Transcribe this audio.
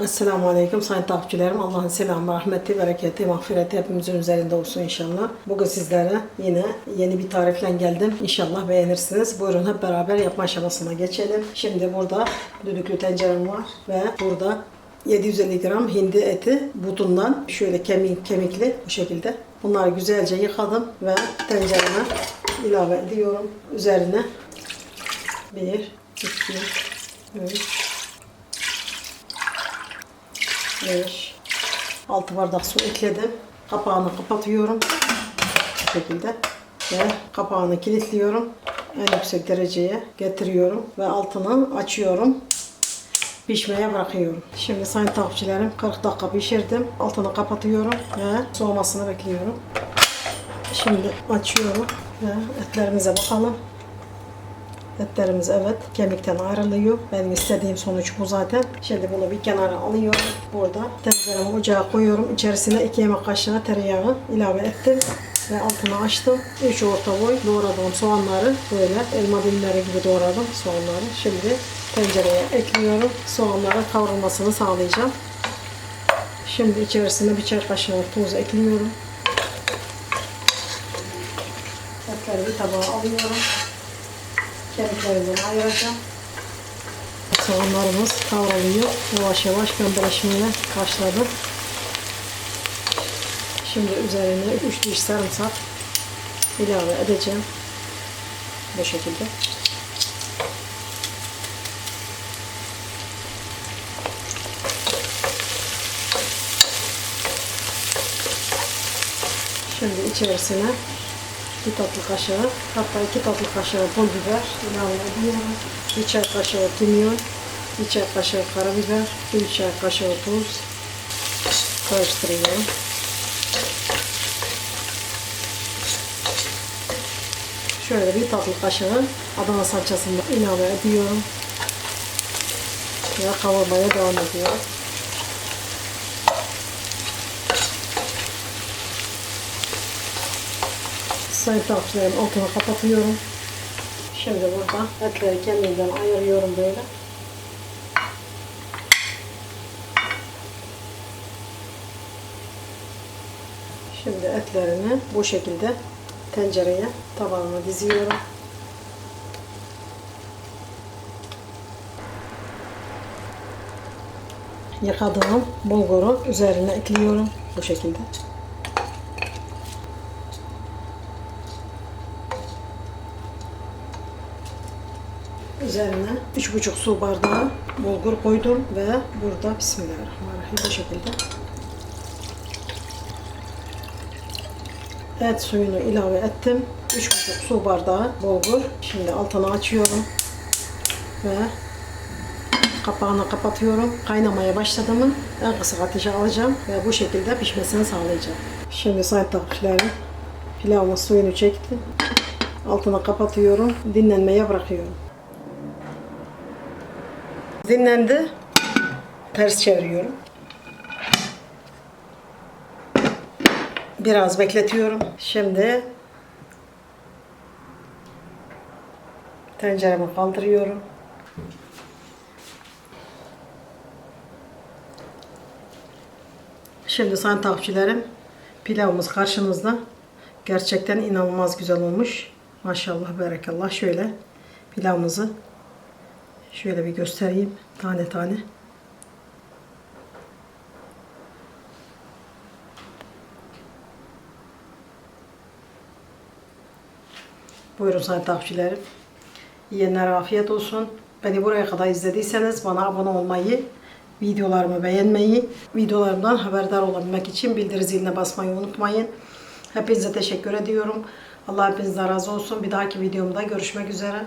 Esselamu Aleyküm sayın takipçilerim. Allah'ın selamı, rahmeti, bereketi, mağfireti hepimizin üzerinde olsun inşallah. Bugün sizlere yine yeni bir tarifle geldim. İnşallah beğenirsiniz. Buyurun hep beraber yapma aşamasına geçelim. Şimdi burada düdüklü tencerem var ve burada 750 gram hindi eti butundan şöyle kemik kemikli bu şekilde. Bunları güzelce yıkadım ve tencereme ilave ediyorum. Üzerine 1, 2, 3, 5 6 bardak su ekledim. Kapağını kapatıyorum. Bu şekilde. Ve kapağını kilitliyorum. En yüksek dereceye getiriyorum. Ve altını açıyorum. Pişmeye bırakıyorum. Şimdi sayın takipçilerim 40 dakika pişirdim. Altını kapatıyorum ve soğumasını bekliyorum. Şimdi açıyorum ve etlerimize bakalım. Etlerimiz evet kemikten ayrılıyor. Benim istediğim sonuç bu zaten. Şimdi bunu bir kenara alıyorum. Burada tenceremi ocağa koyuyorum. İçerisine 2 yemek kaşığı tereyağı ilave ettim. Ve altını açtım. 3 orta boy doğradığım soğanları böyle elma dilimleri gibi doğradım soğanları. Şimdi tencereye ekliyorum. Soğanların kavrulmasını sağlayacağım. Şimdi içerisine bir çay kaşığı tuz ekliyorum. Etleri bir tabağa alıyorum kemiklerinden ayıracağım. Soğanlarımız kavruluyor. Yavaş yavaş pembeleşmeye başladı. Şimdi üzerine 3 diş sarımsak ilave edeceğim. Bu şekilde. Şimdi içerisine bir tatlı kaşığı, hatta iki tatlı kaşığı pul biber ilave ediyorum. Bir çay kaşığı kimyon, bir çay kaşığı karabiber, bir çay kaşığı tuz karıştırıyorum. Şöyle bir tatlı kaşığı Adana salçasını ilave ediyorum. Ve kavurmaya devam ediyorum. Sayın takipçilerim altını kapatıyorum. Şimdi burada etleri kendinden ayırıyorum böyle. Şimdi etlerini bu şekilde tencereye tabağına diziyorum. Yıkadığım bulguru üzerine ekliyorum bu şekilde. Üzerine 3,5 su bardağı bulgur koydum ve burada Bismillahirrahmanirrahim bu şekilde et suyunu ilave ettim. 3,5 su bardağı bulgur. Şimdi altını açıyorum ve kapağını kapatıyorum. Kaynamaya başladı mı en kısık ateşe alacağım ve bu şekilde pişmesini sağlayacağım. Şimdi sayın takipçilerim pilavımız suyunu çekti. Altını kapatıyorum. Dinlenmeye bırakıyorum. Dinlendi. Ters çeviriyorum. Biraz bekletiyorum. Şimdi tenceremi kaldırıyorum. Şimdi sayın takipçilerim pilavımız karşınızda. Gerçekten inanılmaz güzel olmuş. Maşallah berekallah. Şöyle pilavımızı şöyle bir göstereyim tane tane. Buyurun sayın takipçilerim. Yiyenlere afiyet olsun. Beni buraya kadar izlediyseniz bana abone olmayı, videolarımı beğenmeyi, videolarımdan haberdar olabilmek için bildiri ziline basmayı unutmayın. Hepinize teşekkür ediyorum. Allah hepinizden razı olsun. Bir dahaki videomda görüşmek üzere.